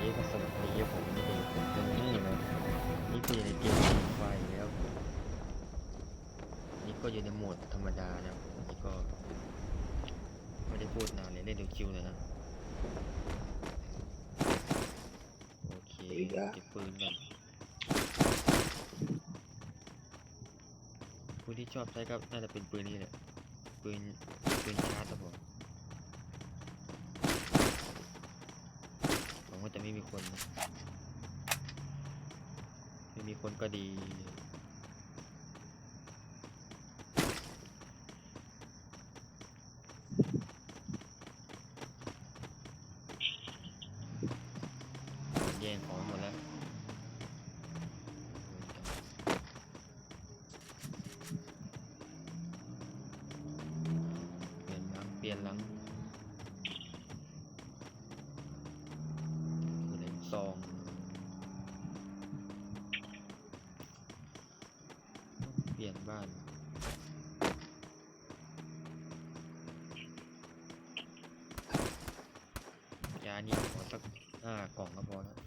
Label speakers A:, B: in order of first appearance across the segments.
A: นี่ก็สวัสดีครับผมนี่เป็นผมเป็นนี่นะนี่คือในเกมไฟแล้วผมนี่ก็อยู่ในโหมดธรรมดานะครับผมนี่ก็ ไม่ได้พูดนานเลยเล่นดูคิวนะฮะโอเคเก็บปืนก่อนปืนที่ชอบใช้ก็น่าจะเป็นปืนนี้แหละปืนปืนชาร์จครับผมหวังว่าจะ ไม่มีคน ไม่มีคนก็ดีแย่งของหมดแล้วเปลี่ยนหลังเปลี่ยนหลังคือเหรียญซอง เปลี่ยนบ้าน ยา นี่ขอสักห้ากล่องก็พอแล้ว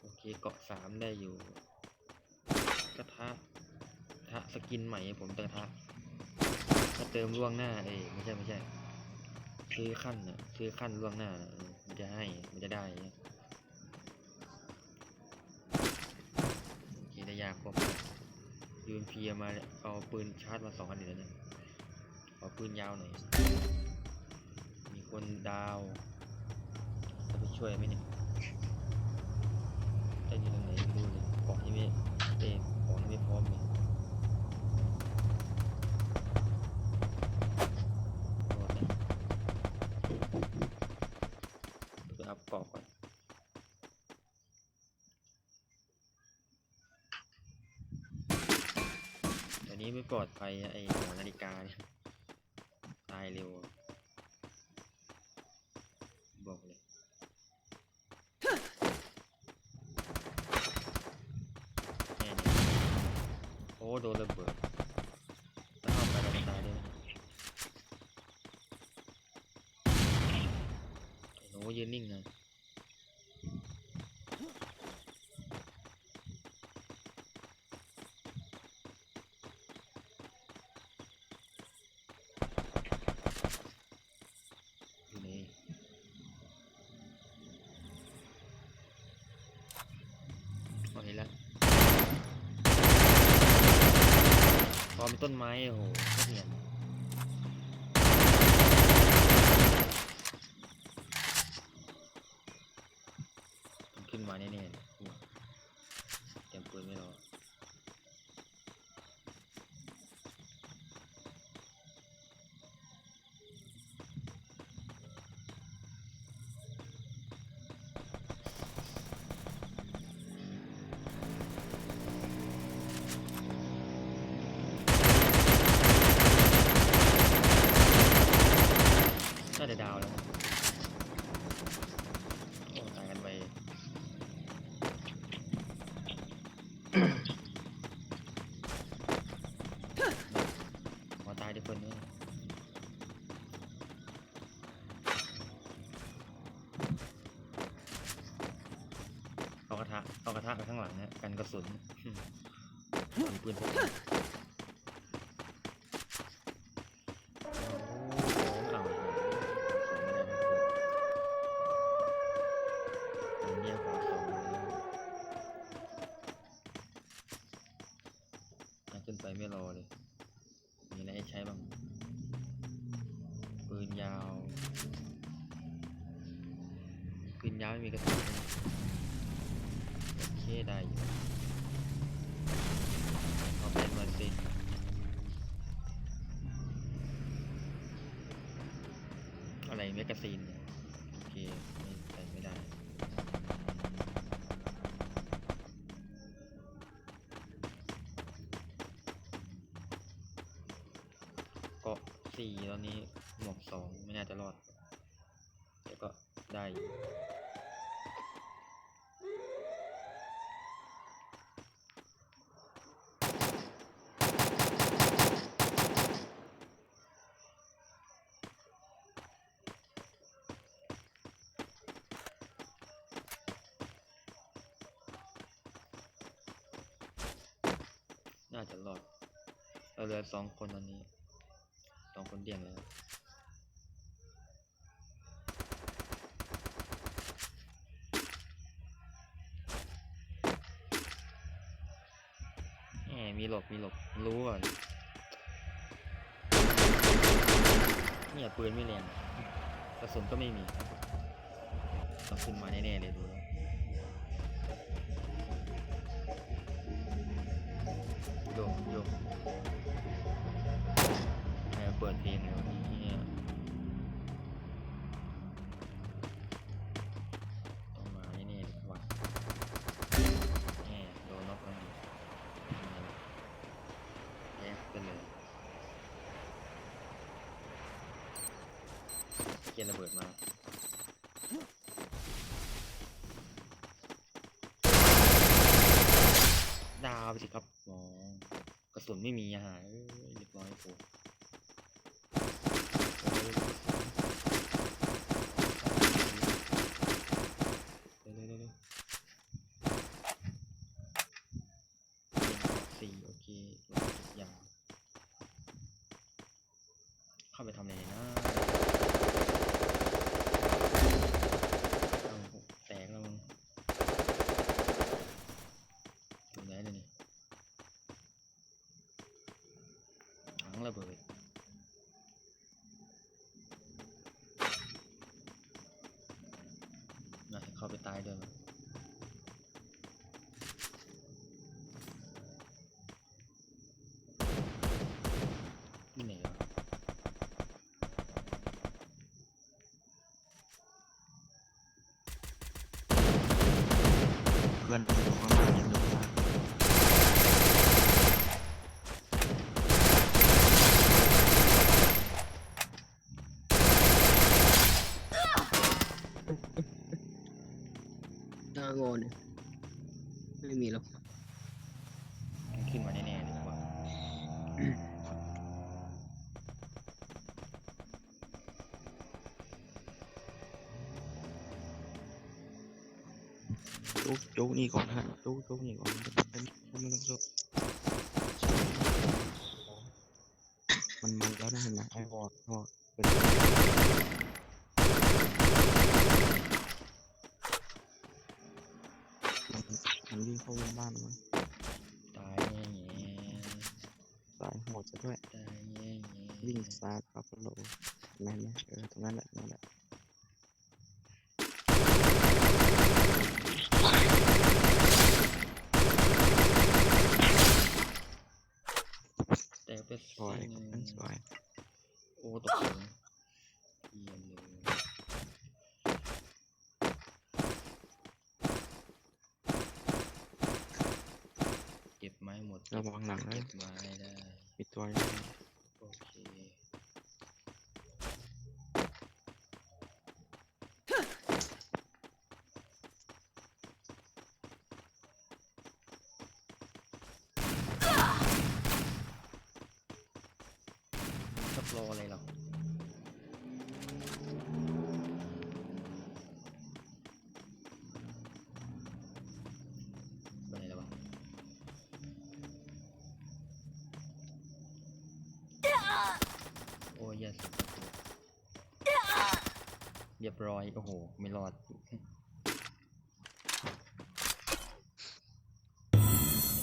A: โอเคเกาะสามได้อยู่กระทะกระทะสกินใหม่ผมกระทะถ้าเติมล่วงหน้าเอ้ไม่ใช่ไม่ใช่ซื้อขั้นนะซื้อขั้นล่วงหน้านะมันจะให้มันจะได้เนี่ยโอเคได้ยาครบยืนเพียมาเนี่ยเอาปืนชาร์จมาสองอันอีกแล้วนี่ยขอปืนยาวหน่อย คนดาว จะไปช่วยไหมเนี่ยจะอยู่ตรงไหนไม่รู้เลยของยังไม่เต็มของยังไม่พร้อมเลยรอดนะเดี๋ยวไปอัพเกาะก่อนเดี๋ยวนี้ไม่ปลอดภัยไอ้หัวนาฬิกาเนี่ยตายเร็ว บอกเลย แน่เนี่ยโอ้โดนระเบิดถ้าเข้าไปเราจะตายด้วยนะไอ้หนูยืนนิ่งนะอยู่ ต้นไม้โอ้โห หลังนะกันกระสุนมีปืนพกโอ้โหเอาอีกแล้วเงียาวขึ้นไปไม่รอเลย มีอะไรให้ใช้บ้าง ปืนยาว ปืนยาวไม่มีกระสุน เคได้อยู่เอาเป็นมาสิอะไรแมกกาซีนเนี่ยโอเคไม่ใส่ไม่ได้เกาะสี่ตอนนี้หมวกสองไม่น่าจะรอดแต่ก็ได้ อาจะรอด เราเหลือสองคนตอนนี้สองคนเดี่ยงแล้วแหมมีหลบ มีหลบ รู้ก่อนเนี่ยปืนไม่แรงกระสุนก็ไม่มีครับผมต้องขึ้นมาแน่ๆเลยดูแล้ว โยกโยกแหมเปิดเพลงเลยวันนี้เนี่ยต้องมาแน่ๆเลยว่ะแหมโดนน็อกแล้วนี่แพ้ไปเลยเกียร์ระเบิดมา ดาวไปสิครับหมอก ระสุนไม่มีอะเรียบร้อยโอ้เร็วเร็วเร็วเร็วสี่โอเคเราเก็บยางเข้าไปทำอะไรนะ เอาแตกแล้วมึงอยู่ไหนเลยนี่ถังระเบิดน่าจะ เข้าไปตายด้วยมั้งที่ไหนวะ
B: เพื่อนผมอยู่ข้างหน้ายังอยู่ข้างหน้า
C: ห น้างอเนี่ยไม่มีหรอก
A: มันขึ้นมาแน่ๆเลยว่า
B: โจ๊กโจ๊กนี่ก่อนฮะโจ๊กโจ๊กนี่ก่อนเป็นไม่ต้องโจ๊กมันมันแล้วนะเห็นไหมไอ้วอดวอดเป็น มันมันวิ่งเข้าบ้านมัน
A: ตายแง่ๆ
B: สายโหดซะด้วย
A: ตายแง่ๆ
B: วิ่งซาดครับโลแม่นไหมเออตรงนั้นแหละนั่นแหละ
A: แต่ไป
B: สวย
A: หนึ่ง
B: นั่นสวย
A: โอ้ตกลงเยี่ยมเลยเก็บไม้หมด
B: ระวังหลังนะ
A: เก็บไม้ได้
B: มีตัวอยู่
A: โอเค สับรออะไรหรอไยสเรียบร้อย โอ้โห ไม่รอด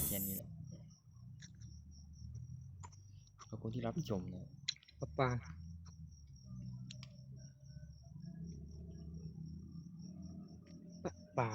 A: แค่นี้แหละขอบคุณที่รับชมนะ
C: ป้าป้าป้าป๋า